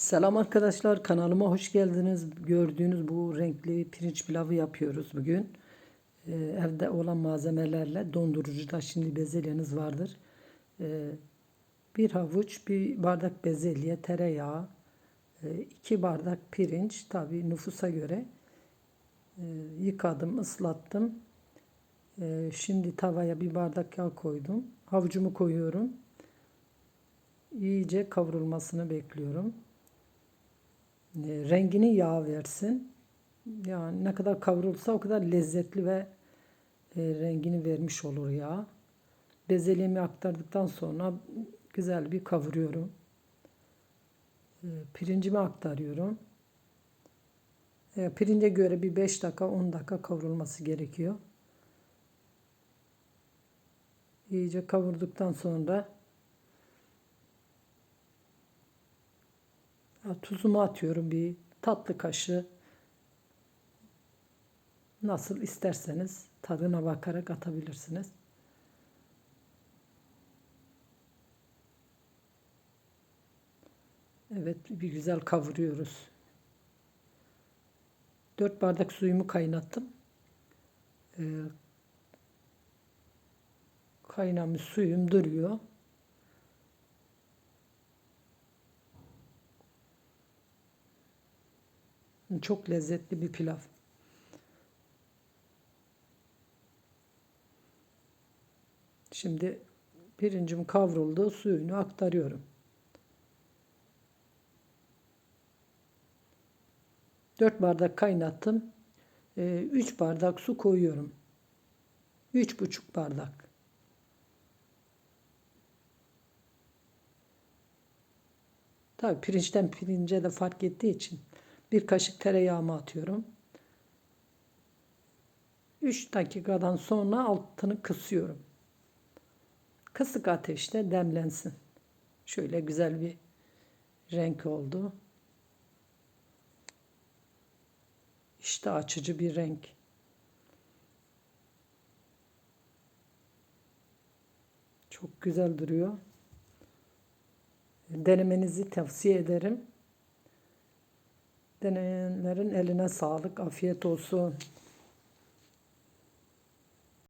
Selam arkadaşlar kanalıma hoş geldiniz. Gördüğünüz bu renkli pirinç pilavı yapıyoruz bugün. Ee, evde olan malzemelerle dondurucuda şimdi bezelyeniz vardır. Ee, bir havuç, bir bardak bezelye, tereyağı, e, iki bardak pirinç tabi nüfusa göre e, yıkadım, ıslattım. Şimdi tavaya bir bardak yağ koydum. Havucumu koyuyorum. İyice kavrulmasını bekliyorum. E, rengini yağ versin. Yani ne kadar kavrulsa o kadar lezzetli ve e, rengini vermiş olur yağ. Bezelyemi aktardıktan sonra güzel bir kavuruyorum. E, pirincimi aktarıyorum. E, pirince göre bir 5 dakika 10 dakika kavrulması gerekiyor. İyice kavurduktan sonra tuzumu atıyorum bir tatlı kaşığı. Nasıl isterseniz tadına bakarak atabilirsiniz. Evet bir güzel kavuruyoruz. 4 bardak suyumu kaynattım. Ee, kaynamış suyum duruyor. Çok lezzetli bir pilav. Şimdi pirincim kavruldu. Suyunu aktarıyorum. 4 bardak kaynattım. 3 bardak su koyuyorum. 3,5 bardak. Tabii pirinçten pirince de fark ettiği için bir kaşık tereyağımı atıyorum. 3 dakikadan sonra altını kısıyorum. Kısık ateşte demlensin. Şöyle güzel bir renk oldu. İşte açıcı bir renk. Çok güzel duruyor. Denemenizi tavsiye ederim. Deneyenlerin eline sağlık, afiyet olsun.